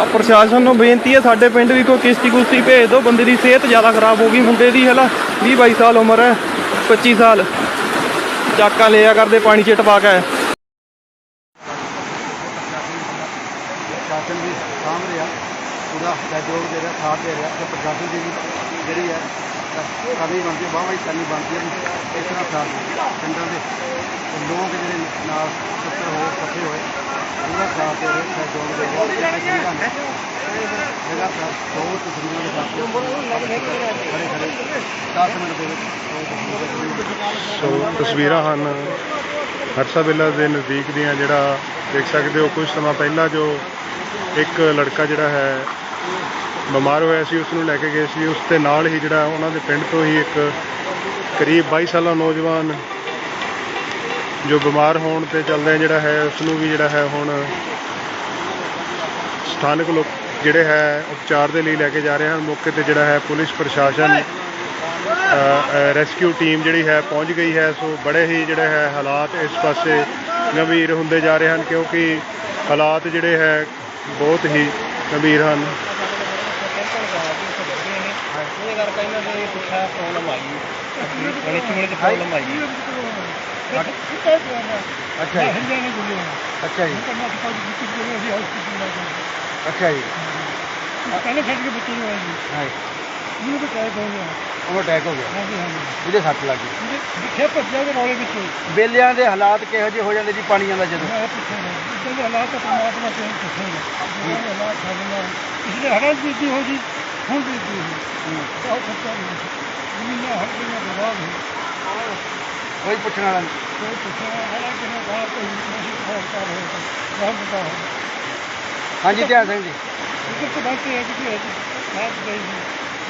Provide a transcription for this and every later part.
ਆ ਪ੍ਰਸ਼ਾਸਨ ਨੂੰ ਬੇਨਤੀ ਹੈ, ਸਾਡੇ ਪਿੰਡ ਵੀ ਕੋਈ ਕਿਸ਼ਤੀ ਕੁਸ਼ਤੀ ਭੇਜ ਦਿਓ, ਬੰਦੇ ਦੀ ਸਿਹਤ ਜ਼ਿਆਦਾ ਖਰਾਬ ਹੋ ਗਈ, ਮੁੰਡੇ ਦੀ ਹਲਾ 20 22 ਸਾਲ ਉਮਰ ਹੈ 25 ਸਾਲ। ਚਾਕਾਂ ਲਿਆ ਕਰਦੇ, ਪਾਣੀ ਚ ਟਪਾ ਕੇ। ਪ੍ਰਸ਼ਾਸਨ ਵੀ ਸਾਂਭ ਰਿਹਾ, ਪੂਰਾ ਸਹਿਯੋਗ ਦੇ ਰਿਹਾ, ਸਾਥ ਦੇ ਰਿਹਾ, ਤੇ ਪ੍ਰਸ਼ਾਸਨ ਦੀ ਵੀ ਜਿਹੜੀ ਹੈ ਕਰਨੀ ਬਣਦੀ ਹੈ ਵਾਹਵਾਈ ਕਰਨੀ ਬਣਦੀ ਹੈ, ਇਸ ਤਰ੍ਹਾਂ ਸਾਥ ਪਿੰਡਾਂ ਦੇ ਲੋਕ ਜਿਹੜੇ ਨਾਲ ਇਕੱਤਰ ਹੋਏ ਇਕੱਠੇ ਹੋਏ ਪੂਰਾ ਸਾਥ ਦੇ ਰਹੇ ਸਹਿਯੋਗ ਦੇ ਰਹੇ ਇਹ ਸੁਵਿਧਾ ਨੇ ਜਗ੍ਹਾ ਪਰ ਬਹੁਤ ਤਸਵੀਰਾਂ ਦੇ ਸਾਥ ਖੜੇ ਖੜੇ। 10 ਮਿੰਟ ਦੇ ਵਿੱਚ ਬਹੁਤ ਤਸਵੀਰਾਂ ਸੋ ਤਸਵੀਰਾਂ ਹਨ। ਹਰਸਾ ਵਿਲਾ ਦੇ ਨਜ਼ਦੀਕ ਦੀਆਂ ਜਿਹੜਾ ਦੇਖ ਸਕਦੇ ਹੋ ਕੁਝ ਸਮਾਂ ਪਹਿਲਾਂ ਜੋ ਇੱਕ ਲੜਕਾ ਜਿਹੜਾ ਹੈ ਬਿਮਾਰ ਹੋਇਆ ਸੀ ਉਸ ਨੂੰ ਲੈ ਕੇ ਗਏ ਸੀ। ਉਸ ਦੇ ਨਾਲ ਹੀ ਜਿਹੜਾ ਉਹਨਾਂ ਦੇ ਪਿੰਡ ਤੋਂ ਹੀ ਇੱਕ ਕਰੀਬ 22 ਸਾਲਾ ਨੌਜਵਾਨ ਜੋ ਬਿਮਾਰ ਹੋਣ ਤੇ ਚੱਲਦੇ ਜਿਹੜਾ ਹੈ ਉਸ ਨੂੰ ਵੀ ਜਿਹੜਾ ਹੈ ਹੁਣ ਸਥਾਨਕ ਲੋਕ ਜਿਹੜੇ ਹੈ, ਉਪਚਾਰ ਦੇ ਲਈ ਲੈ ਕੇ ਜਾ ਰਹੇ ਹਨ। ਮੌਕੇ ਤੇ ਜਿਹੜਾ ਹੈ, ਪੁਲਿਸ ਪ੍ਰਸ਼ਾਸਨ ਰੈਸਕਿਊ ਟੀਮ ਜਿਹੜੀ ਹੈ, ਪਹੁੰਚ ਗਈ ਹੈ। ਸੋ ਬੜੇ ਹੀ ਜਿਹੜੇ ਹੈ, ਹਾਲਾਤ ਇਸ ਪਾਸੇ ਗੰਭੀਰ ਹੁੰਦੇ ਜਾ ਰਹੇ ਹਨ ਕਿਉਂਕਿ ਹਾਲਾਤ ਜਿਹੜੇ ਹੈ, ਬਹੁਤ ਹੀ ਗੰਭੀਰ ਹਨ। ਇਹ ਕਰਕੇ ਇਹਨਾਂ ਦੇ ਪੁੱਛਿਆ ਪ੍ਰੋਬਲਮ ਆਈ। ਗਣਿਤ ਚੂਲੇ ਪ੍ਰੋਬਲਮ ਆਈ। ਅੱਛਾ ਜੀ। ਅੱਛਾ ਜੀ। ਅੱਛਾ ਜੀ। ਪਹਿਲੇ ਛੱਡ ਕੇ ਬੱਚੇ ਨੂੰ ਆਏ ਜੀ। ਹਾਂ ਇਹਨੂੰ ਤਾਂ ਟੈਕ ਹੋ ਗਿਆ। ਉਹਨੂੰ ਅਟੈਕ ਹੋ ਗਿਆ ਹਾਂਜੀ ਹਾਂਜੀ ਜਿਹਦੇ ਸੱਟ ਲੱਗ ਗਈ। ਇਹਦੇ ਪਿੱਛੇ ਭੱਜਿਆ ਦੇ ਰੌਲੇ ਵਿੱਚ ਬੇਲਿਆਂ ਦੇ ਹਾਲਾਤ ਕਿਹੋ ਜਿਹੇ ਹੋ ਜਾਂਦੇ ਜੀ ਪਾਣੀਆਂ ਦਾ ਜਦੋਂ? ਇੱਦਾਂ ਦੇ ਹਾਲਾਤ ਤਾਂ ਪਰਮਾਤਮਾ ਤੇ ਪੁੱਛੇਗਾ ਇਹ ਹਾਲਾਤ ਸਾਡੇ ਨਾਲ ਪਿਛਲੇ ਹਰਾਂ ਦੀ ਹੋ। ਜੀ ਹੁਣ ਵੀ ਬੀਤੀ ਹੋ ਬਹੁਤ ਸੱਚਾ ਨਹੀਂ ਜ਼ਮੀਨਾਂ ਹਰ ਕਿੰਨਾ ਬਰਬਾਦ ਹੋ। ਕੋਈ ਪੁੱਛਣ ਵਾਲਾ ਨਹੀਂ। ਕੋਈ ਪੁੱਛਿਆ ਹਾਲਾ ਕਿ ਨਾ ਬਾਹਰ ਕੋਈ ਨਹੀਂ ਖੋਲ ਕਰ ਰਿਹਾ ਬਹੁਤ ਬਤਾ ਹੋ ਹਾਂਜੀ ਧਿਆਨ ਸਿੰਘ ਜੀ। ਇਹ ਤਾਂ ਬਾਤ ਹੈ ਕਿ ਹੈ ਜੀ ਬਾਤ ਗਈ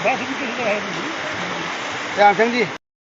ਬਸ ਵੀ ਕਿਸੇ ਦਾ ਹੈ ਨਹੀਂ। ਧਿਆਨ ਸਿੰਘ ਜੀ।